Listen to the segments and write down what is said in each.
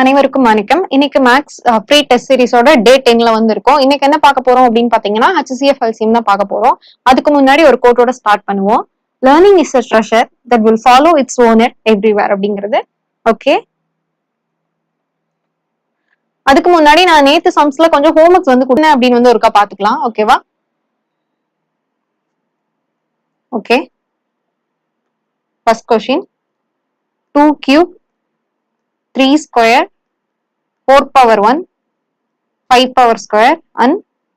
அனைவருக்கும் வணக்கம். இன்னைக்கு மேக்ஸ் ப்ரீ டெஸ்ட் சீரிஸோட டே டென்ல வந்து இருக்கோம் இன்னைக்கு என்ன பார்க்க போறோம் அப்படின்னு பாத்தீங்கன்னா ஹச்சிசிஎஃப் எல்சிஎம் தான் பார்க்க போறோம். அதுக்கு முன்னாடி ஒரு கோட்டோட ஸ்டார்ட் பண்ணுவோம். Learning is a treasure that will follow its owner everywhere அப்படிங்கிறது. ஓகே அதுக்கு முன்னாடி நான் நேத்து சம்ஸ்ல கொஞ்சம் ஹோம்ஒர்க்ஸ் வந்து கொடுத்தேன் அப்படின்னு வந்து ஒருக்கா பாத்துக்கலாம் ஓகேவா okay first question two cube three square four power one five power square and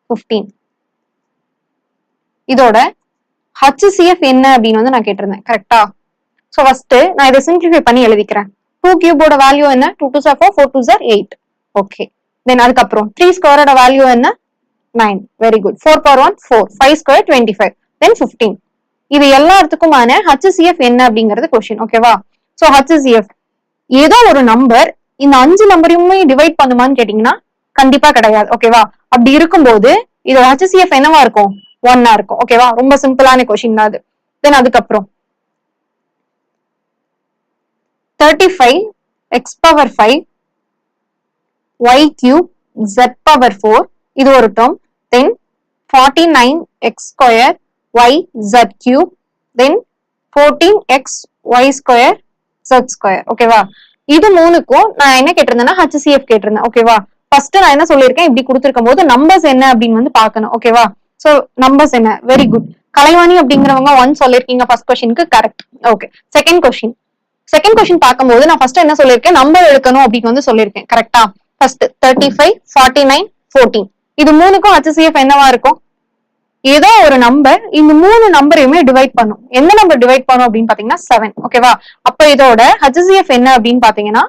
fifteen இதோட ஹச்சிசிஎஃப் என்ன அப்படின்னு வந்து நான் கேட்டிருந்தேன். கரெக்டா ஸோ ஃபர்ஸ்ட் நான் இதை சிம்பிளிஃபை பண்ணி எழுதிக்கிறேன். டூ கியூபோட வேல்யூ என்ன? Two two sir four four two sir eight okay then அதுக்கப்புறம் த்ரீ ஸ்கொயரோட வேல்யூ என்ன? Nine very good four power one four five square twenty five then fifteen இது எல்லாத்துக்குமான ஹச்சிசிஎஃப் என்ன அப்படிங்கிறது கொஸ்டின் ஓகேவா ஸோ ஹச்சிசிஎஃப் ஏதோ ஒரு நம்பர் இந்த அஞ்சு நம்பரையுமே டிவைட் பண்ணுமான்னு கேட்டீங்கன்னா கண்டிப்பா கிடையாது. ஓகேவா அப்படி இருக்கும்போது இதோட ஹச்சிசிஎஃப் என்னவா இருக்கும்? ஒன்னா இருக்கும். ஓகேவா ரொம்ப சிம்பிளான கொஸ்டின் தான் அது. தென் அதுக்கப்புறம். Thirty five x power five y cube z power four இது ஒரு term then forty nine x square y z cube then fourteen x y square search square ஓகேவா இது மூணுக்கும் நான் என்ன கேட்டிருந்தேன்னா ஹச்சிசிஎஃப் கேட்டிருந்தேன். ஓகேவா ஃபர்ஸ்ட் நான் என்ன சொல்லியிருக்கேன்? இப்படி கொடுத்துருக்கும் போது நம்பர்ஸ் என்ன அப்படின்னு வந்து பாக்கணும் ஓகேவா சோ நம்பர்ஸ் என்ன? வெரி குட் கலைவாணி அப்படிங்கிறவங்க ஒன் சொல்லிருக்கீங்க ஃபர்ஸ்ட் கொஸ்டினுக்கு correct okay second question second question பார்க்கும்போது நான் ஃபர்ஸ்ட் என்ன சொல்லியிருக்கேன்? நம்பர் எடுக்கணும் அப்படின்னு வந்து சொல்லியிருக்கேன். கரெக்டா first thirty five forty nine fourteen இது மூணுக்கும் ஹச்சிசிஎஃப் என்னவா இருக்கும்? ஏதோ ஒரு நம்பர் இந்த மூணு நம்பரையுமே டிவைட் பண்ணும். எந்த நம்பர் டிவைட் பண்ணும் அப்படின்னு பாத்தீங்கன்னா செவன் ஓகேவா அப்ப இதோட ஹச்சிஎஃப் என்ன அப்படின்னு பாத்தீங்கன்னா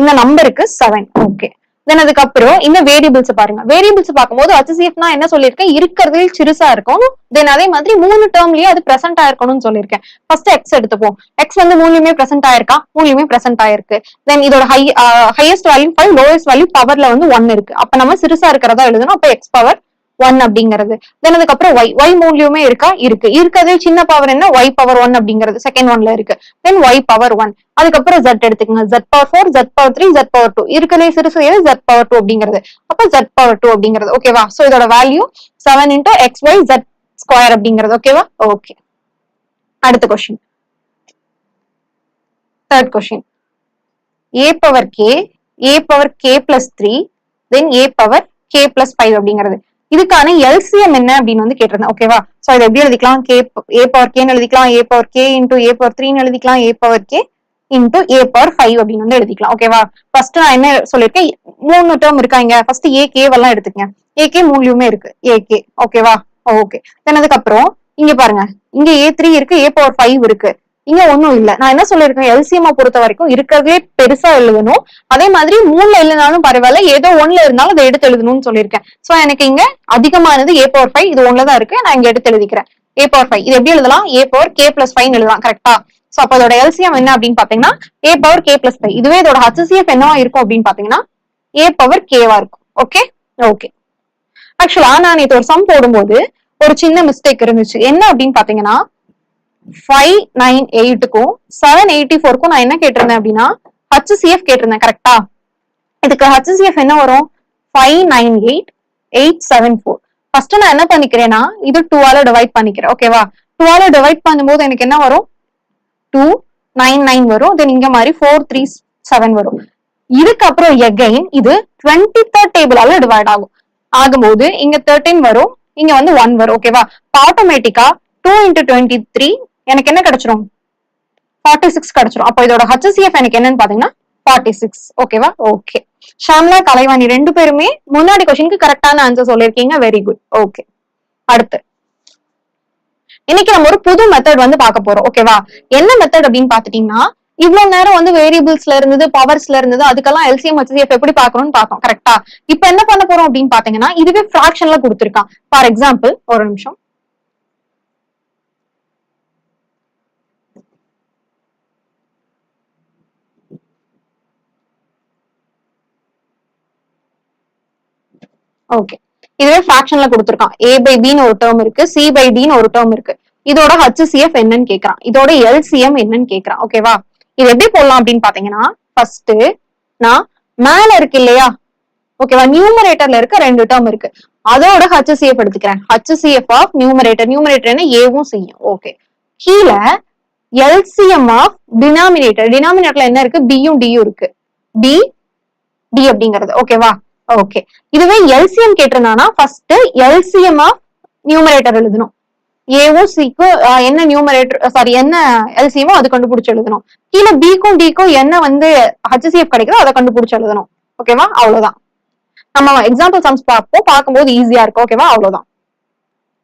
இந்த நம்பருக்கு செவன் ஓகே தென் அதுக்கப்புறம் இந்த வேரியபிள்ஸ் பாருங்க. வேரியபிள்ஸ் பார்க்கும்போது ஹச்சிசிஎஃப்னா என்ன சொல்லியிருக்கேன்? இருக்கிறதுல சிறுசா இருக்கும். தென் அதே மாதிரி மூணு டேர்ம்லயே அது பிரசன்ட் ஆயிருக்கணும்னு சொல்லியிருக்கேன். ஃபர்ஸ்ட் எக்ஸ் எடுத்துப்போம். எக்ஸ் வந்து மூணுலயுமே பிரசன்ட் ஆயிருக்கா? மூணுலயுமே பிரசன்ட் ஆயிருக்கு. தென் இதோட high highest value five lowest value பவர்ல வந்து ஒன் இருக்கு. அப்ப நம்ம சிறுசா இருக்கிறதா எழுதணும். அப்ப எக்ஸ் பவர் ஒன் அப்படிங்கிறது. தென் அதுக்கப்புறம் ஒய் ஒய் மூலியமே இருக்கா? இருக்கு. இருக்கிறதே சின்ன பவர் என்ன? ஒய் பவர் ஒன் அப்படிங்கிறது. செகண்ட் ஒன்ல இருக்கு. தென் ஒய் பவர் ஒன் அதுக்கப்புறம் ஜெட் எடுத்துக்கங்க. Z power four z power three z power two இருக்கிறதே சிறுசு எது? ஜெட் பவர் டூ அப்படிங்கிறது. அப்ப ஜெட் பவர் டூ அப்படிங்கிறது. ஓகேவா சோ இதோட value seven into x y z square அப்படிங்கிறது. ஓகேவா ஓகே அடுத்த question third question A power K A power K plus three then A power K plus five அப்படிங்கிறது. இதுக்கான எல்சிஎம் என்ன அப்படின்னு வந்து கேட்டிருந்தேன். ஓகேவா சோ இதை எப்படி எழுதிக்கலாம்? கே ஏ பவர் கேன்னு எழுதிக்கலாம். A power K into A power த்ரீன்னு எழுதிக்கலாம். A power K into A power five அப்படின்னு வந்து எழுதிக்கலாம். ஓகேவா ஃபர்ஸ்ட் நான் என்ன சொல்லியிருக்கேன்? மூணு டேர்ம் இருக்காங்க ஃபர்ஸ்ட் ஏ கேவெல்லாம் எடுத்துக்கங்க. ஏ கே மூலியமே இருக்கு. ஏ கே ஓகேவா ஓகே தென் அதுக்கப்புறம் இங்க பாருங்க. இங்க ஏ த்ரீ இருக்கு. ஏ பவர் ஃபைவ் இருக்கு. இங்க ஒண்ணும் இல்ல. நான் என்ன சொல்லியிருக்கேன்? எல்சிஎம் பொறுத்த வரைக்கும் இருக்கிறதுலே பெருசா எழுதணும். அதே மாதிரி மூணுல இல்லைனாலும் பரவாயில்ல. ஏதோ ஒண்ணுல இருந்தாலும் அதை எடுத்து எழுதணும்னு சொல்லியிருக்கேன். சோ எனக்கு இங்க அதிகமானது ஏ பவர் ஃபைவ் இது ஒண்ணுதான் இருக்கு. நான் இங்க எடுத்து எழுதிக்கிறேன். ஏ பவர் ஃபைவ் இது எப்படி எழுதலாம்? A power K plus five எழுதலாம். கரெக்டா சோ அப்ப அதோட எல்சிஎம் என்ன அப்படின்னு பாத்தீங்கன்னா A power K plus five இதுவே இதோட ஹச்சிசிஎஃப் என்னவா இருக்கும் அப்படின்னு பாத்தீங்கன்னா ஏ பவர் கேவா இருக்கும். ஓகே ஓகே ஆக்சுவலா நான் இது ஒரு சம் போடும்போது ஒரு சின்ன மிஸ்டேக் இருந்துச்சு. என்ன அப்படின்னு பாத்தீங்கன்னா ஃபைவ் நைன் எயிட்டுக்கும் செவன் எயிட்டி ஃபோருக்கும் நான் என்ன கேட்டிருந்தேன் அப்படின்னா ஹச்சிசிஎஃப் கேட்டிருந்தேன் கரெக்டா இதுக்கு ஹச்சிசிஎஃப் என்ன வரும்? Five nine eight eight seven four first நான் என்ன பண்ணிக்கிறேன்னா இது டூவால டிவைட் பண்ணிக்கிறேன் ஓகேவா டூவால டிவைட் பண்ணும்போது எனக்கு என்ன வரும்? டூ நைன் நைன் வரும் தென் இங்க மாதிரி ஃபோர் த்ரீ செவன் வரும். இதுக்கப்புறம் எகைன் இது டுவெண்ட்டி தேர்ட் டேபிளால டிவைட் ஆகும். ஆகும்போது இங்க தேர்ட்டின் வரும் இங்க வந்து ஒன் வரும் ஓகேவா ஆட்டோமேட்டிக்கா டூ இன்டூ டுவெண்ட்டி த்ரீ எனக்கு என்ன கிடைச்சிரும்? ஃபார்ட்டி சிக்ஸ் கிடைச்சிரும். அப்போ இதோட ஹச்சிசிஎஃப் எனக்கு என்னன்னு பாத்தீங்கன்னா ஃபார்ட்டி சிக்ஸ் ஓகேவா ஓகே ஷாம்லா கலைவாணி ரெண்டு பேருமே முன்னாடி கொஸ்டினுக்கு கரெக்டான ஆன்சர் சொல்லியிருக்கீங்க. வெரி குட் ஓகே அடுத்து. இன்னைக்கு நம்ம ஒரு புது மெத்தட் வந்து பார்க்க போறோம். ஓகேவா என்ன மெத்தட் அப்படின்னு பாத்துட்டீங்கன்னா இவ்வளவு நேரம் வந்து வேரியபிள்ஸ்ல இருந்தது பவர்ஸ்ல இருந்தது அதுக்கெல்லாம் எல்சிஎம் ஹெச்சிஎஃப் எப்படி பாக்கணும்னு பார்த்தோம். கரெக்டா இப்ப என்ன பண்ண போறோம் அப்படின்னு பாத்தீங்கன்னா இதுவே ஃபிராக்ஷன்ல கொடுத்துருக்கான். ஃபார் எக்ஸாம்பிள் ஒரு நிமிஷம். ஓகே இதுவே ஃபிராக்ஷன்ல கொடுத்துருக்கான். ஏ பை பின்னு ஒரு டேர்ம் இருக்கு சி பை டின்னு ஒரு டேர்ம் இருக்கு. இதோட ஹச்சிசிஎஃப் என்னன்னு கேக்குறான். இதோட எல்சிஎம் என்னன்னு கேக்குறான். ஓகேவா இது எப்படி போடலாம் அப்படின்னு பாத்தீங்கன்னா ஃபர்ஸ்ட் நான் மேல இருக்கு இல்லையா? ஓகேவா நியூமரேட்டர்ல இருக்க ரெண்டு டேர்ம் இருக்கு. அதோட ஹச்சிஎஃப் எடுத்துக்கிறேன். ஹச்சிஎஃப் ஆஃப் நியூமரேட்டர் நியூமரேட்டர் என்ன? ஏவும் செய்யும் ஓகே கீழே எல்சிஎம் ஆஃப் டினாமினேட்டர் டினாமினேட்டர்ல என்ன இருக்கு? பியும் டியும் இருக்கு. பி டி அப்படிங்கிறது. ஓகேவா ஓகே இதுவே எல்சிஎம் கேட்டிருந்தானா? ஃபர்ஸ்ட் எல்சிஎம் ஆஃப் நியூமரேட்டர் எழுதணும். ஏவும் சிக்கும் என்ன நியூமரேட்டர் சாரி என்ன எல்சிஎமோ அது கண்டுபிடிச்சு எழுதணும். கீழே பிக்கும் டிக்கும் என்ன வந்து ஹச்சிஎஃப் கிடைக்குதோ அதை கண்டுபிடிச்சு எழுதணும். ஓகேவா அவ்வளவுதான். நம்ம எக்ஸாம்பிள் சம்ஸ் பார்ப்போம். பார்க்கும்போது ஈஸியா இருக்கும். ஓகேவா அவ்வளவுதான்.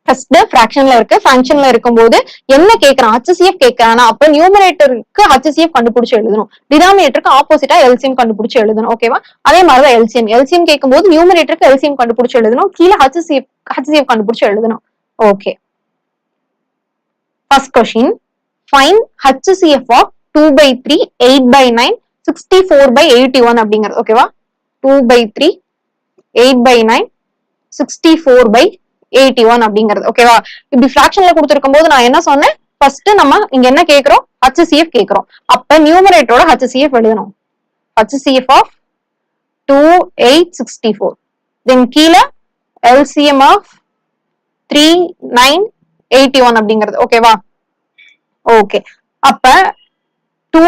ஃபர்ஸ்ட் ஃபிராக்ஷன்ல இருக்கு ஃபங்க்ஷன்ல இருக்கும்போது என்ன கேட்கறான் ஹச்சிஎஃப் கேட்கறானா அப்ப நியூமரேட்டருக்கு ஹச்சிஎஃப் கண்டுபிடிச்சு எழுதணும். டினாமினேட்டருக்கு ஆப்போசிட்டா எல்சிஎம் கண்டுபிடிச்சு எழுதணும். ஓகேவா அதே மாதிரிதான் எல்சிஎம் எல்சிஎம் கேட்கும்போது நியூமரேட்டருக்கு எல்சிஎம் கண்டுபிடிச்சு எழுதணும். கீழே ஹச்சிஎஃப் ஹச்சிஎஃப் கண்டுபிடிச்சு எழுதணும். Okay first question find HCF of two by three eight by nine sixty four by eighty one அப்படிங்கிறது. ஓகேவா two by three eight by nine sixty four by eighty one அப்படிங்கிறது ஓகேவா இப்படி ஃபிராக்ஷன்ல கொடுத்துருக்கும் போது நான் என்ன சொன்னேன்? ஃபர்ஸ்ட் நம்ம இங்க என்ன கேக்குறோம் ஹச்சிஎஃப் கேக்குறோம் அப்ப நியூமரேட்டரோட ஹச்சிஎஃப் எழுதணும். HCF of two eight sixty four then கீழே LCM of three nine eighty one அப்படிங்கிறது. ஓகேவா ஓகே அப்ப டூ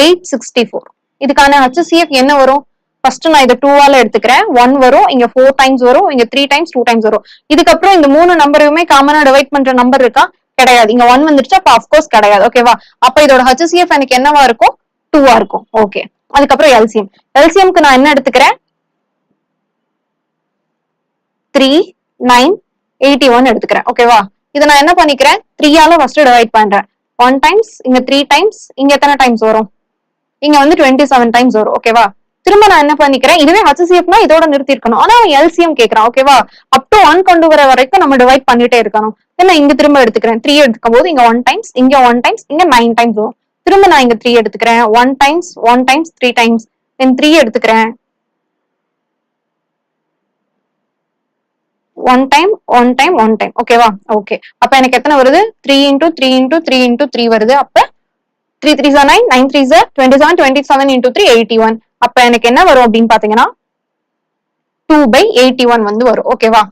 எயிட் சிக்ஸ்டி ஃபோர் இதுக்கான ஹச்சிஎஃப் என்ன வரும்? ஃபர்ஸ்ட் நான் இதை டூவால எடுத்துக்கிறேன். ஒன் வரும் இங்க ஃபோர் டைம்ஸ் வரும் இங்க த்ரீ டைம்ஸ் டூ டைம்ஸ் வரும். இதுக்கப்புறம் இந்த மூணு நம்பரையுமே காமனா டிவைட் பண்ற நம்பர் இருக்கா? கிடையாது. இங்க ஒன் வந்துருச்சு? அப்ப அப்கோர்ஸ் கிடையாது. ஓகேவா அப்ப இதோட ஹச்சிஎஃப் எனக்கு என்னவா இருக்கும்? டூவா இருக்கும். ஓகே அதுக்கப்புறம் எல்சிஎம் எல்சிஎம்க்கு நான் என்ன எடுத்துக்கிறேன்? த்ரீ நைன் எயிட்டி ஒன் எடுத்துக்கிறேன் ஓகேவா இதை நான் என்ன பண்ணிக்கிறேன்? த்ரீயால ஃபர்ஸ்ட் டிவைட் பண்றேன். ஒன் டைம்ஸ் இங்க த்ரீ டைம்ஸ் இங்க எத்தனை டைம்ஸ் வரும்? இங்க வந்து டுவெண்ட்டி செவன் டைம்ஸ் வரும் ஓகேவா திரும்ப நான் என்ன பண்ணிக்கிறேன்? இதுவே ஹச்சிஎஃப்னா இதோட நிறுத்தி இருக்கணும் ஆனா அவன் எல்சிஎம் கேக்குறான். ஓகேவா அப் டு ஒன் கொண்டு வர வரைக்கும் நம்ம டிவைட் பண்ணிட்டே இருக்கணும். தென் நான் இங்க திரும்ப எடுத்துக்கிறேன்? த்ரீ எடுத்துக்கும் போது இங்க ஒன் டைம்ஸ் இங்க ஒன் டைம்ஸ் இங்க நைன் டைம்ஸ் வரும். திரும்ப நான் இங்க த்ரீ எடுத்துக்கிறேன். One times one times three times then three எடுத்துக்கிறேன். One time one time one time ஓகேவா ஓகே அப்ப எனக்கு எத்தனை வருது? Three into three into three into three வருது. அப்ப three three sir nine nine three sir twenty seven twenty seven into three eighty one அப்ப எனக்கு என்ன வரும் அப்படின்னு பாத்தீங்கன்னா டூ பை எயிட்டி ஒன் வந்து வரும். ஓகேவா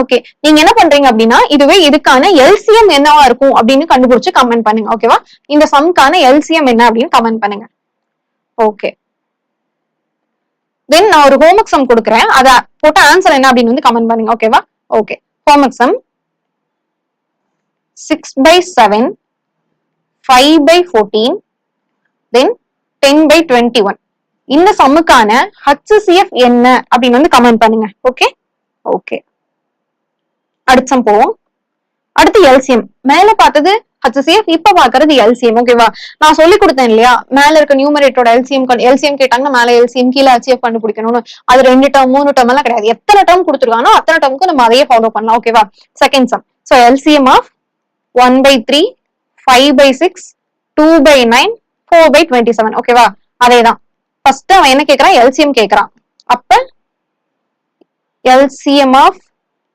ஓகே நீங்க என்ன பண்றீங்க அப்படின்னா இதுவே இதுக்கான எல்சிஎம் என்னவா இருக்கும் அப்படின்னு கண்டுபிடிச்சு கமெண்ட் பண்ணுங்க. ஓகேவா இந்த சம்க்கான எல்சிஎம் என்ன அப்படின்னு கமெண்ட் பண்ணுங்க. ஓகே தென் நான் ஒரு ஹோம்ஒர்க் சம் கொடுக்குறேன். அத போட்ட ஆன்சர் என்ன அப்படின்னு வந்து கமெண்ட் பண்ணுங்க. ஓகேவா okay homework sum six by seven five by fourteen then ten by twenty one இந்த சம்முக்கான ஹச்சிஎஃப் என்ன அப்படின்னு வந்து கமெண்ட் பண்ணுங்க. ஓகே ஓகே அடுத்த சம் போவோம். அடுத்து எல்சிஎம் மேல பார்த்தது ஹச்சிஎஃப் இப்ப பாக்குறது எல்சிஎம் ஓகேவா நான் சொல்லி கொடுத்தேன் இல்லையா? மேல இருக்க நியூமரேட்டோட எல்சிஎம் எல்சிஎம் கேட்டாங்கன்னா மேல எல்சிஎம் கீழே ஹச்சிஎஃப் கண்டுபிடிக்கணும்னு. அது ரெண்டு டேர்ம் மூணு டேர்ம் எல்லாம் கிடையாது. எத்தனை டேர்ம் கொடுத்துருக்கானோ அத்தனை டேர்முக்கு நம்ம அதையே ஃபாலோ பண்ணலாம். ஓகேவா second sum so LCM of one by three five by six two by nine four by twenty seven ஓகேவா அதே தான் ஃபர்ஸ்ட் அவன் என்ன கேக்குறான்? எல்சிஎம் கேக்குறான். அப்ப LCM of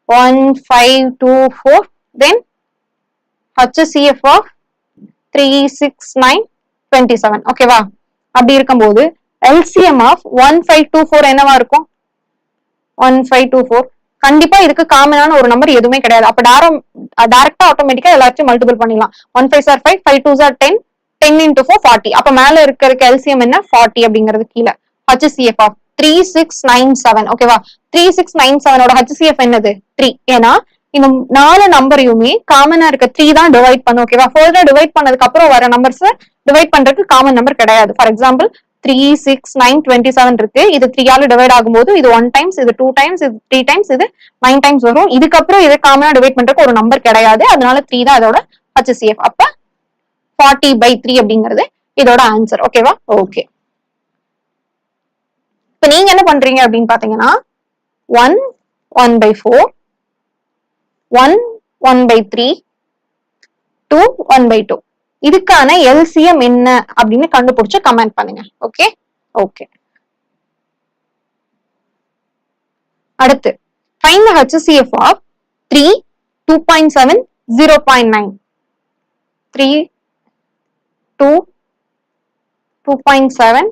one five two four then HCF of three six nine twenty seven ஓகேவா அப்படி இருக்கும்போது LCM of one five two four என்னவா இருக்கும்? ஒன் ஃபைவ் டூ ஃபோர் கண்டிப்பா இதுக்கு காமனான ஒரு நம்பர் எதுவுமே கிடையாது. அப்ப டேரம் டேரக்டா ஆட்டோமேட்டிக்கா எல்லாத்தையும் மல்டிபிள் பண்ணிடலாம். One five sir five five two sir ten ten into four forty அப்ப மேல இருக்கிற எல்சிஎம் என்ன? ஃபார்ட்டி அப்படிங்கிறது கீழே. HCF of three six nine seven ஓகேவா த்ரீ சிக்ஸ் நைன் செவனோட ஹச்சிஎஃப் என்னது? த்ரீ ஏன்னா இந்த நாலு நம்பரையுமே காமனா இருக்க த்ரீ தான் டிவைட் பண்ணும். ஓகேவா ஃபர்தர் டிவைட் பண்ணதுக்கு அப்புறம் வர நம்பர்ஸ் டிவைட் பண்றதுக்கு காமன் நம்பர் கிடையாது. For example three six nine twenty seven இருக்கு. இது த்ரீயால டிவைட் ஆகும்போது இது ஒன் டைம்ஸ் இது டூ டைம்ஸ் இது த்ரீ டைம்ஸ் இது நைன் டைம்ஸ் வரும். இதுக்கப்புறம் இதை காமனா டிவைட் பண்றதுக்கு ஒரு நம்பர் கிடையாது. அதனால த்ரீ தான் அதோட ஹச்சிஎஃப் அப்ப ஃபார்ட்டி பை த்ரீ அப்படிங்கிறது இதோட ஆன்சர் ஓகேவா ஓகே இப்ப நீங்க என்ன பண்றீங்க அப்படின்னு பாத்தீங்கன்னா one one by four one one by three two one by two இதுக்கான எல்சிஎம் என்ன அப்படின்னு கண்டுபிடிச்சு கமெண்ட் பண்ணுங்க. ஓகே ஓகே அடுத்து find the HCF of three two point seven zero point nine three two two point seven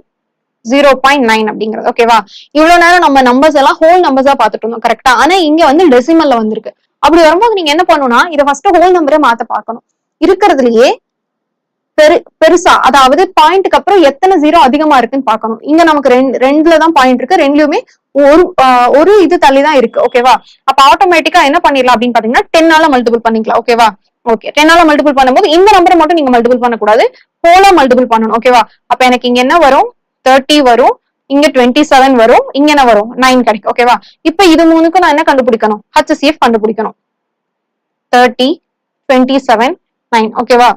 zero point nine அப்படிங்கிறது. ஓகேவா இவ்வளவு நேரம் நம்ம நம்பர்ஸ் எல்லாம் ஹோல் நம்பர்ஸா பாத்துட்டு இருந்தோம் கரெக்டா ஆனா இங்க வந்து டெசிமல்ல வந்திருக்கு. அப்படி வரும்போது நீங்க என்ன பண்ணணும்னா இதை ஃபர்ஸ்ட் ஹோல் நம்பரே மாத்த பார்க்கணும். இருக்கிறதுலயே பெரு பெருசா அதாவது பாயிண்ட்க்கு அப்புறம் எத்தனை ஜீரோ அதிகமா இருக்குன்னு பாக்கணும் இங்க நமக்கு ரெண்டு ரெண்டுல தான் பாயிண்ட் இருக்கு ரெண்டுலயுமே ஒரு ஒரு இது தள்ளி தான் இருக்கு. ஓகேவா அப்ப ஆட்டோமேட்டிக்கா என்ன பண்ணிடலாம் அப்படின்னு பாத்தீங்கன்னா டென்னால மல்டிபிள் பண்ணிக்கலாம். ஓகேவா ஓகே டென்னால மல்டிபிள் பண்ணும்போது இந்த நம்பரை மட்டும் நீங்க மல்டிபிள் பண்ணக்கூடாது. போல மல்டிபிள் பண்ணணும். ஓகேவா அப்ப எனக்கு இங்க என்ன வரும்? தேர்ட்டி வரும். இங்க டுவெண்ட்டி செவன் வரும். இங்க என்ன வரும்? நைன் கிடைக்கும். ஓகேவா இப்ப இது மூணுக்கும் நான் என்ன கண்டுபிடிக்கணும்? ஹச்சிஎஃப் கண்டுபிடிக்கணும். தேர்ட்டி டுவெண்ட்டி செவன் நைன் ஓகேவா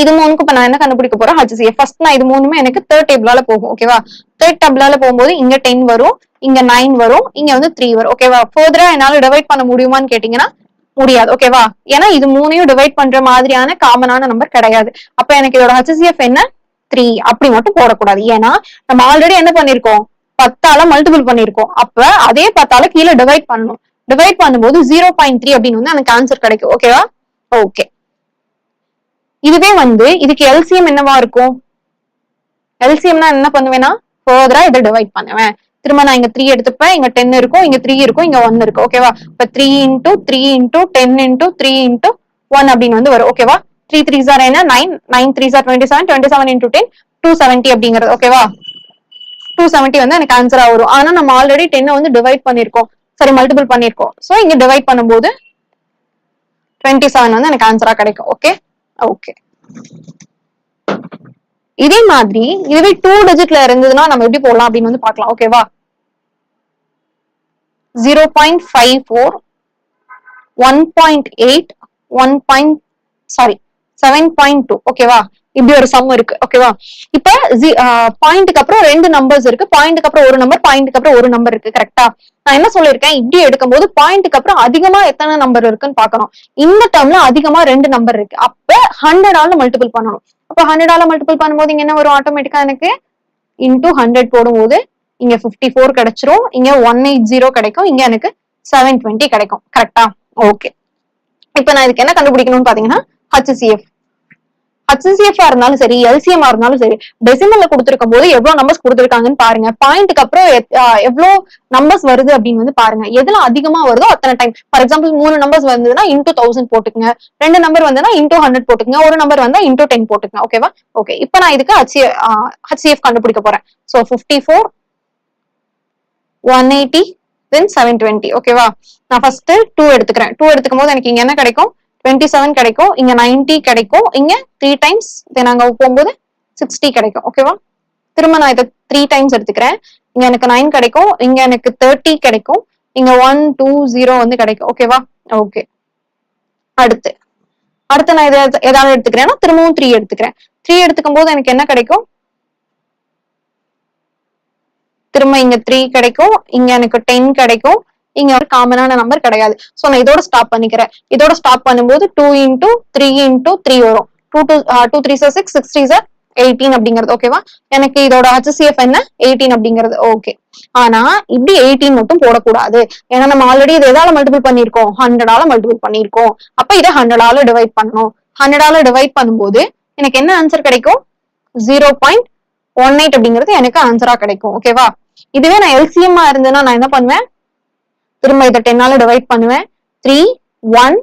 இது மூணுக்கு இப்ப நான் என்ன கண்டுபிடிக்க போறேன்? ஹச்சிஎஃப் ஃபர்ஸ்ட் நான் இது மூணுமே எனக்கு தேர்ட் டேபிளால போகும். ஓகேவா தேர்ட் டேபிளால போகும்போது இங்க டென் வரும். இங்க நைன் வரும். இங்க வந்து த்ரீ வரும். ஓகேவா ஃபர்தரா என்னால டிவைட் பண்ண முடியுமான்னு கேட்டீங்கன்னா முடியாது. ஓகேவா ஏன்னா இது மூணையும் டிவைட் பண்ற மாதிரியான காமனான நம்பர் கிடையாது. அப்ப எனக்கு இதோட ஹச்சிஎஃப் என்ன? த்ரீ அப்படி மட்டும் போடக்கூடாது. ஏன்னா நம்ம ஆல்ரெடி என்ன பண்ணிருக்கோம்? பத்தால மல்டிபிள் பண்ணிருக்கோம். அப்ப அதே பத்தால கீழே டிவைட் பண்ணணும். டிவைட் பண்ணும்போது ஜீரோ பாயிண்ட் த்ரீ அப்படின்னு வந்து எனக்கு ஆன்சர் கிடைக்கும். ஓகேவா ஓகே இதுவே வந்து இதுக்கு எல்சிஎம் என்னவா இருக்கும்? எல்சிஎம்னா என்ன பண்ணுவேன்னா ஃபர்தரா இதை டிவைட் பண்ணுவேன். திரும்ப நான் இங்க த்ரீ எடுத்துப்பேன். இங்க டென் இருக்கும். இங்க த்ரீ இருக்கும். இங்க ஒன் இருக்கும். ஓகேவா இப்ப three into three into ten into three into one அப்படின்னு வந்து வரும். ஓகேவா த்ரீ த்ரீ சார் என்ன? Nine nine three sir twenty seven twenty seven into ten two seventy அப்படிங்கிறது ஓகேவா டூ செவன்ட்டி வந்து எனக்கு ஆன்சரா வரும். ஆனா நம்ம ஆல்ரெடி டென்னை வந்து டிவைட் பண்ணிருக்கோம் சரி மல்டிபிள் பண்ணிருக்கோம் சோ இங்க டிவைட் பண்ணும்போது டுவெண்ட்டி செவன் வந்து எனக்கு ஆன்சரா கிடைக்கும். ஓகே ஓகே இதே மாதிரி இதுவே டூ டிஜிட்ல இருந்ததுன்னா நம்ம எப்படி போடலாம் அப்படின்னு வந்து பாக்கலாம் ஓகேவா zero point five four one point eight one point sorry seven point two ஓகேவா இப்படி ஒரு சம் இருக்கு. ஓகேவா இப்ப பாயிண்ட்டுக்கு அப்புறம் ரெண்டு நம்பர்ஸ் இருக்கு. பாயிண்ட்டுக்கு அப்புறம் ஒரு நம்பர் பாயிண்ட்டுக்கு அப்புறம் ஒரு நம்பர் இருக்கு. கரெக்டா நான் என்ன சொல்லியிருக்கேன்? இப்படி எடுக்கும்போது பாயிண்ட்டுக்கு அப்புறம் அதிகமா எத்தனை நம்பர் இருக்குன்னு பார்க்கணும். இந்த டேர்ம்ல அதிகமா ரெண்டு நம்பர் இருக்கு. அப்ப ஹண்ட்ரடால மல்டிபிள் பண்ணணும். அப்ப ஹண்ட்ரடால மல்டிபிள் பண்ணும்போது இங்க என்ன வரும்? ஆட்டோமேட்டிக்கா எனக்கு இன்டூ ஹண்ட்ரட் போடும்போது இங்க பிப்டி ஃபோர் கிடைச்சிரும். இங்க ஒன் எயிட் ஜீரோ கிடைக்கும். இங்க எனக்கு செவன் டுவெண்ட்டி கிடைக்கும். கரெக்டா ஓகே இப்ப நான் இதுக்கு என்ன கண்டுபிடிக்கணும்னு பாத்தீங்கன்னா ஹச்சிசிஎஃப் ஹச்சிசிஎஃப் இருந்தாலும் சரி எல்சிஎம்ஆ இருந்தாலும் சரி டெசிமல்ல கொடுத்துருக்கும் போது எவ்வளவு நம்பர்ஸ் கொடுத்துருக்காங்கன்னு பாருங்க. பாயிண்ட்டுக்கு அப்புறம் எவ்வளவு நம்பர்ஸ் வருது அப்படின்னு வந்து பாருங்க. எதுல அதிகமா வருதோ அத்தனை டைம் ஃபார் எக்ஸாம்பிள் மூணு நம்பர்ஸ் வந்ததுன்னா இன்டூ தௌசண்ட் போட்டுக்கங்க. ரெண்டு நம்பர் வந்ததுன்னா இன்டூ ஹண்ட்ரட் போட்டுக்கங்க. ஒரு நம்பர் வந்தா இன்டூ டென் போட்டுக்கங்க. ஓகேவா ஓகே இப்போ நான் இதுக்கு ஹச்சி ஹச்சிஎஃப் கண்டுபிடிக்க போறேன். So fifty four one eighty then seven twenty ஓகேவா நான் ஃபர்ஸ்ட் டூ எடுத்துக்கிறேன். டூ எடுத்துக்கும் போது எனக்கு இங்க என்ன கிடைக்கும்? டுவெண்ட்டி செவன் கிடைக்கும். இங்க நைன்டி கிடைக்கும். இங்க த்ரீ டைம்ஸ் தென் அங்க போகும்போது சிக்ஸ்டி கிடைக்கும். ஓகேவா திரும்ப நான் இதை த்ரீ டைம்ஸ் எடுத்துக்கிறேன். இங்க எனக்கு நைன் கிடைக்கும். இங்க எனக்கு தேர்ட்டி கிடைக்கும். இங்க ஒன் டூ ஜீரோ வந்து கிடைக்கும். ஓகேவா ஓகே அடுத்து. அடுத்து நான் இதை ஏதாவது எடுத்துக்கிறேன்னா திரும்பவும் த்ரீ எடுத்துக்கிறேன். த்ரீ எடுத்துக்கும் போது எனக்கு என்ன கிடைக்கும்? திரும்ப இங்க த்ரீ கிடைக்கும் இங்க எனக்கு டென் கிடைக்கும் இங்க ஒரு காமனான நம்பர் கிடையாது. சோ நான் இதோட ஸ்டாப் பண்ணிக்கிறேன். இதோட ஸ்டாப் பண்ணும்போது two into three into three வரும். Two two two three sir six six three sir eighteen அப்படிங்கிறது ஓகேவா எனக்கு இதோட ஹச்சிஎஃப் என்ன? எயிட்டீன் அப்படிங்கிறது ஓகே ஆனா இப்படி எயிட்டீன் மட்டும் போடக்கூடாது. ஏன்னா நம்ம ஆல்ரெடி இது எதால மல்டிபிள் பண்ணிருக்கோம் ஹண்ட்ரடால மல்டிபிள் பண்ணிருக்கோம் அப்ப இதை ஹண்ட்ரடால டிவைட் பண்ணணும். ஹண்ட்ரடால டிவைட் பண்ணும்போது எனக்கு என்ன ஆன்சர் கிடைக்கும்? ஜீரோ பாயிண்ட் ஒன் எயிட் அப்படிங்கிறது எனக்கு ஆன்சரா கிடைக்கும் ஓகேவா இதுவே நான் எல்சிஎம்மா இருந்தேன்னா நான் என்ன பண்ணுவேன்? திரும்ப இதை டென்னால டிவைட் பண்ணுவேன். த்ரீ ஒன்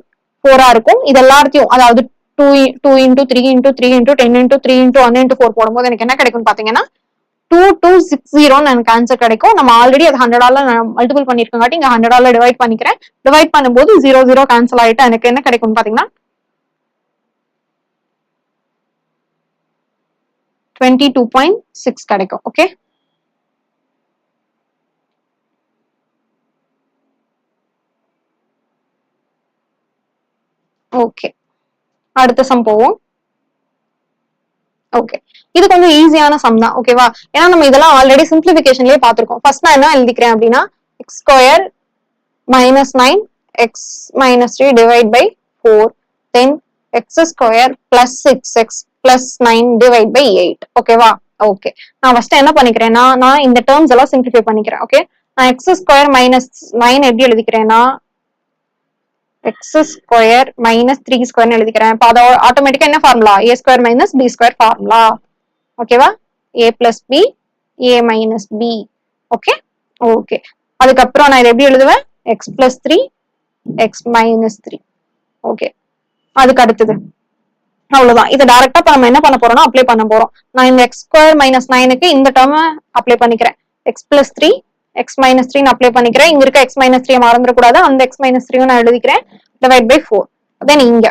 ஃபோரா இருக்கும். இது எல்லாத்தையும் அதாவது two two into three into three into ten into three into one into four போடும்போது எனக்கு என்ன கிடைக்கும்னு பாத்தீங்கன்னா டூ டூ சிக்ஸ் ஜீரோன்னு எனக்கு ஆன்சர் கிடைக்கும். நம்ம ஆல்ரெடி அது ஹண்ட்ரடால மல்டிபிள் பண்ணிருக்கங்காட்டி இங்க ஹண்ட்ரடால டிவைட் பண்ணிக்கிறேன். டிவைட் பண்ணும்போது ஜீரோ ஜீரோ கேன்சல் ஆயிட்டு எனக்கு என்ன கிடைக்கும்னு பாத்தீங்கன்னா டுவெண்ட்டி டூ பாயிண்ட் சிக்ஸ் கிடைக்கும். ஓகே ஓகே அடுத்த சம் போவோம். ஓகே இது கொஞ்சம் ஈஸியான சம் தான். ஓகேவா ஏன்னா நம்ம இதெல்லாம் ஆல்ரெடி சிம்பிளிபிகேஷன்லயே பார்த்துருக்கோம். ஃபர்ஸ்ட் நான் என்ன எழுதிக்கிறேன் அப்படின்னா x square minus nine x minus three divide by four then x square plus six x plus nine divide by eight ஓகேவா ஓகே நான் ஃபர்ஸ்ட் என்ன பண்ணிக்கிறேன்னா நான் இந்த டேர்ம்ஸ் எல்லாம் சிம்பிளிஃபை பண்ணிக்கிறேன். ஓகே நான் எக்ஸ் ஸ்கொயர் மைனஸ் நைன் எப்படி எழுதிக்கிறேன்னா எக்ஸ் ஸ்கொயர் மைனஸ் த்ரீ ஸ்கொயர்னு எழுதிக்கிறேன். இப்போ அதை ஆட்டோமேட்டிக்கா என்ன formula A square minus B square formula ஓகேவா A plus B A minus B okay okay அதுக்கப்புறம் நான் இதை எப்படி எழுதுவேன்? X plus three x minus three okay அதுக்கு அடுத்தது. அவ்வளவுதான். இதை டைரக்டா இப்ப நம்ம என்ன பண்ண போறோம்னா அப்ளை பண்ண போறோம். நான் இந்த எக்ஸ் ஸ்கொயர் மைனஸ் நைனுக்கு இந்த டேர்ம் அப்ளை பண்ணிக்கிறேன். X plus three x minus three apply பண்ணிக்கிறேன். இங்க இருக்க எக்ஸ் மைனஸ் த்ரீ மறந்துடக்கூடாது. அந்த எக்ஸ் மைனஸ் த்ரீயும் நான் எழுதிக்கிறேன். டிவைட் பை ஃபோர் தென் இங்க.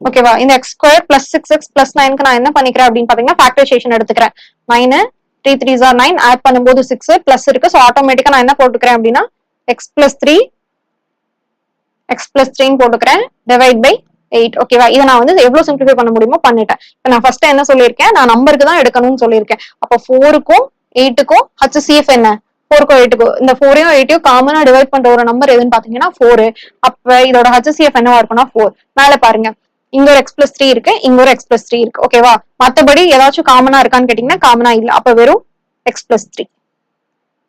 ஓகேவா இந்த x square plus six x plus நைனுக்கு நான் என்ன பண்ணிக்கிறேன் அப்படின்னு பாத்தீங்கன்னா ஃபேக்டரைசேஷன் எடுத்துக்கிறேன். Nine three three jar nine add பண்ணும்போது சிக்ஸ் பிளஸ் இருக்கு. ஸோ ஆட்டோமேட்டிக்கா நான் என்ன போட்டுக்கிறேன் அப்படின்னா x plus three x plus த்ரீன்னு போட்டுக்கிறேன். டிவைட் பை எயிட் ஓகேவா இதை நான் வந்து எவ்வளவு சிம்பிளிஃபை பண்ண முடியுமோ பண்ணிட்டேன். இப்போ நான் ஃபர்ஸ்ட் என்ன சொல்லியிருக்கேன்? நான் நம்பருக்கு தான் எடுக்கணும்னு சொல்லியிருக்கேன். அப்போ ஃபோருக்கும் எயிட்டுக்கும் ஹச்சிஎஃப் என்ன? ஃபோருக்கும் எயிட்டுக்கும் இந்த ஃபோரையும் எயிட்டையும் காமனா டிவைட் பண்ற ஒரு நம்பர் எதுன்னு பாத்தீங்கன்னா ஃபோர் அப்ப இதோட ஹச்சிஎஃப் என்னவா இருக்கும்னா ஃபோர் மேல பாருங்க. இங்க ஒரு எக்ஸ் பிளஸ் த்ரீ இருக்கு. இங்க ஒரு எக்ஸ் பிளஸ் த்ரீ இருக்கு. ஓகேவா மத்தபடி ஏதாச்சும் காமனா இருக்கான்னு கேட்டீங்கன்னா காமனா இல்ல. அப்ப வெறும் x plus three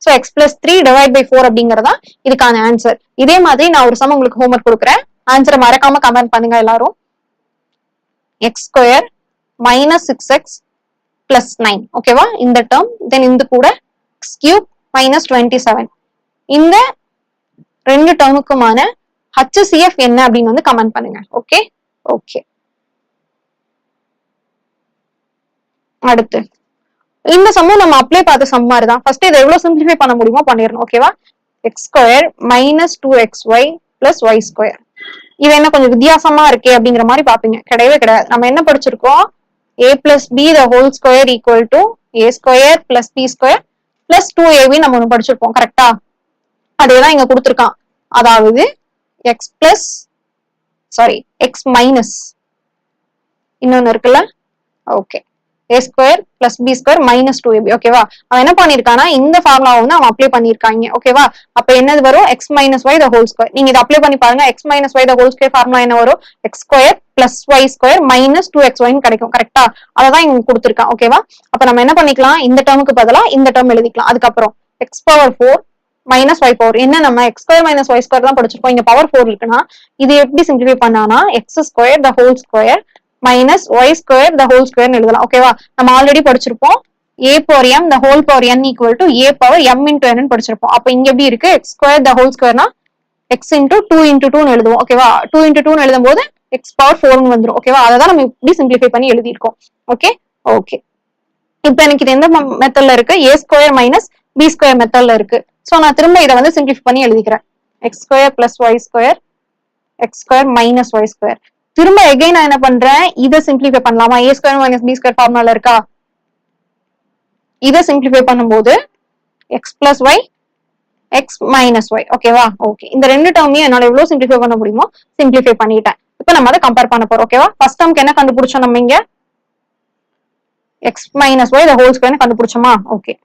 so x plus three divide by four அப்படிங்கறதா இதுக்கான ஆன்சர் இதே மாதிரி நான் ஒரு சமம் உங்களுக்கு ஹோம்ஒர்க் கொடுக்குறேன். ஆன்சரை மறக்காம கமெண்ட் பண்ணுங்க எல்லாரும். X square minus six x plus nine ஓகேவா இந்த டேர்ம் தென் இந்த கூட x cube minus twenty seven இந்த ரெண்டு டேர்முக்குமான ஹச்சிஎஃப் என்ன அப்படின்னு வந்து கமெண்ட் பண்ணுங்க. ஓகே ஓகே அடுத்து. இந்த சம்மும் நம்ம அப்ளை பார்த்த சம் மாதிரி தான் ஃபர்ஸ்ட் இதை எவ்வளவு சிம்பிளிஃபை பண்ண முடியுமோ பண்ணிடணும். ஓகேவா x square minus two x y plus y square இது என்ன கொஞ்சம் வித்தியாசமா இருக்கே அப்படிங்கிற மாதிரி பாப்பீங்க கிடையவே கிடையாது. நம்ம என்ன படிச்சிருக்கோம்? A plus B the whole square equal to A square plus B square plus two A B நம்ம ஒன்று படிச்சிருப்போம். கரெக்டா அதேதான் இங்க கொடுத்துருக்கான். அதாவது x plus sorry x minus இன்னொன்னு இருக்குல்ல? Okay A square plus B square minus two A B ஓகேவா அவன் என்ன பண்ணிருக்கானா இந்த ஃபார்முலாவை வந்து அவன் அப்ளை பண்ணிருக்காங்க ஓகேவா அப்ப என்னது வரும்? X minus y the whole square நீங்க இதை அப்ளை பண்ணி பாருங்க. X minus y the whole square formula என்ன வரும்? X square plus y square minus two x ஒய்னு கிடைக்கும். கரெக்டா அதான் இங்க கொடுத்துருக்கான் ஓகேவா அப்ப நம்ம என்ன பண்ணிக்கலாம்? இந்த டேர்முக்கு பதிலா இந்த டேர்ம் எழுதிக்கலாம். அதுக்கப்புறம் x power four minus y power என்ன நம்ம x square minus y square தான் படிச்சிருக்கோம் இங்க பவர் ஃபோர் இருக்குன்னா இது எப்படி சிம்பிளிஃபை பண்ணானா x square the whole square minus y square the whole square எழுதலாம். ஓகேவா நம்ம ஆல்ரெடி படிச்சிருப்போம். A power M the whole power N equal to A power M into N படிச்சிருப்போம். அப்ப இங்க எப்படி இருக்கு? எக்ஸ் ஸ்கொயர் த ஹோல் ஸ்கொயர்னா எக்ஸ் இன்டூ டூ இன்டூ டூன்னு எழுதுவோம். ஓகேவா டூ இன்டூ டூன்னு எழுதும் போது எக்ஸ் பவர் ஃபோர்னு வந்துரும். ஓகேவா அதை தான் நம்ம இப்படி சிம்பிளிஃபை பண்ணி எழுதியிருக்கோம். ஓகே ஓகே இப்போ எனக்கு இது எந்த மெத்தட்ல இருக்கு? A square minus B square மெத்தட்ல இருக்கு. ஸோ நான் திரும்ப இதை வந்து சிம்பிளிஃபை பண்ணி எழுதிக்கிறேன். X square plus y square x square minus y square திரும்ப எகைன் நான் என்ன பண்றேன்? இதை சிம்பிளிஃபை பண்ணலாமா? A square minus B square ஃபார்முலால இருக்கா? இதை சிம்பிளிஃபை பண்ணும்போது x plus y x minus y ஓகேவா ஓகே இந்த ரெண்டு டேர்மையும் என்னால எவ்வளவு சிம்பிளிஃபை பண்ண முடியுமோ சிம்பிளிஃபை பண்ணிட்டேன். இப்போ நம்ம அதை கம்பேர் பண்ண போறோம். ஓகேவா ஃபர்ஸ்ட் டேர்ம்க்கு என்ன கண்டுபிடிச்சோம் நம்ம இங்க? X minus y whole square கண்டுபிடிச்சோமா? Okay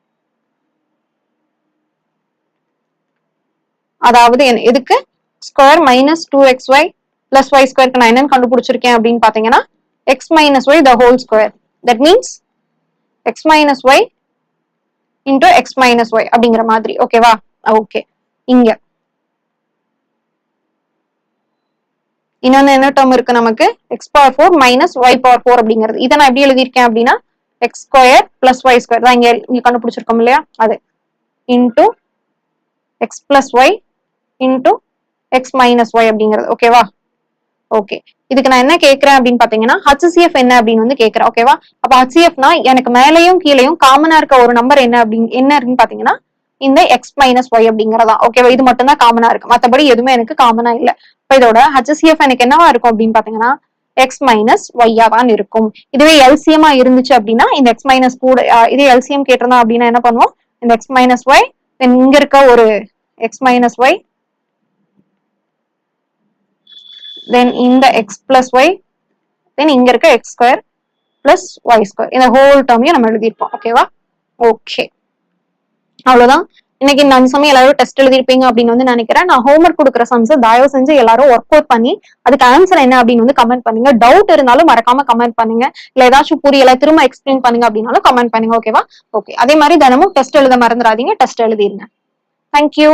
அதாவது என்ன- எதுக்கு? Square minus two x y plus y ஸ்கொயருக்கு நான் என்னன்னு கண்டுபிடிச்சிருக்கேன் அப்படின்னு பாத்தீங்கன்னா x minus y the whole square that means x minus y into x minus y அப்படிங்கிற மாதிரி. ஓகேவா ஓகே இங்க. இன்னொன்னு என்ன டேர்ம் இருக்கு நமக்கு? X power four minus y power four அப்படிங்கிறது. இதை நான் எப்படி எழுதியிருக்கேன் அப்படின்னா x square plus y square தான் இங்க இங்க கண்டுபிடிச்சிருக்கோம் இல்லையா? அது. Into x plus y into x minus y அப்படிங்கிறது. ஓகேவா ஓகே இதுக்கு நான் என்ன கேக்குறேன் அப்படின்னு பாத்தீங்கன்னா ஹச்சிஎஃப் என்ன அப்படின்னு வந்து கேக்குறேன். ஓகேவா அப்ப ஹச்சிஎஃப்னா எனக்கு மேலையும் கீழையும் காமனா இருக்க ஒரு நம்பர் என்ன அப்படின்னு என்ன இருக்குன்னு பாத்தீங்கன்னா இந்த எக்ஸ் மைனஸ் ஒய் அப்படிங்கறதா ஓகேவா இது மட்டும் தான் காமனா இருக்கு. மத்தபடி எதுவுமே எனக்கு காமனா இல்ல. இப்ப இதோட ஹச்சிஎஃப் எனக்கு என்னவா இருக்கும் அப்படின்னு பாத்தீங்கன்னா எக்ஸ் மைனஸ் ஒய்யா தான் இருக்கும். இதுவே எல்சிஎமா இருந்துச்சு அப்படின்னா இந்த எக்ஸ் மைனஸ் கூட இதே எல்சிஎம் கேட்டிருந்தோம் அப்படின்னா என்ன பண்ணுவோம்? இந்த எக்ஸ் மைனஸ் ஒய் தென் இங்க இருக்க ஒரு எக்ஸ் மைனஸ் ஒய் தென் இந்த எக்ஸ் பிளஸ் ஒய் தென் இங்க இருக்க x square plus y square இந்த ஹோல் டேர்மையும் நம்ம எழுதியிருப்போம். ஓகேவா ஓகே அவ்வளவுதான். இன்னைக்கு இந்த அஞ்சு சமயம் எல்லாரும் டெஸ்ட் எழுதிருப்பீங்க அப்படின்னு வந்து நினைக்கிறேன். நான் ஹோம்ஒர்க் கொடுக்குற சம்ஸ் தயவு செஞ்சு எல்லாரும் ஒர்க் அவுட் பண்ணி அதுக்கு ஆன்சர் என்ன அப்படின்னு வந்து கமெண்ட் பண்ணுங்க. டவுட் இருந்தாலும் மறக்காம கமெண்ட் பண்ணுங்க. இல்ல ஏதாச்சும் புரியல திரும்ப எக்ஸ்பிளைன் பண்ணுங்க அப்படின்னாலும் கமெண்ட் பண்ணுங்க. ஓகேவா ஓகே அதே மாதிரி தினமும் டெஸ்ட் எழுத மறந்துடாதீங்க. டெஸ்ட் எழுதிருங்க. தேங்க்யூ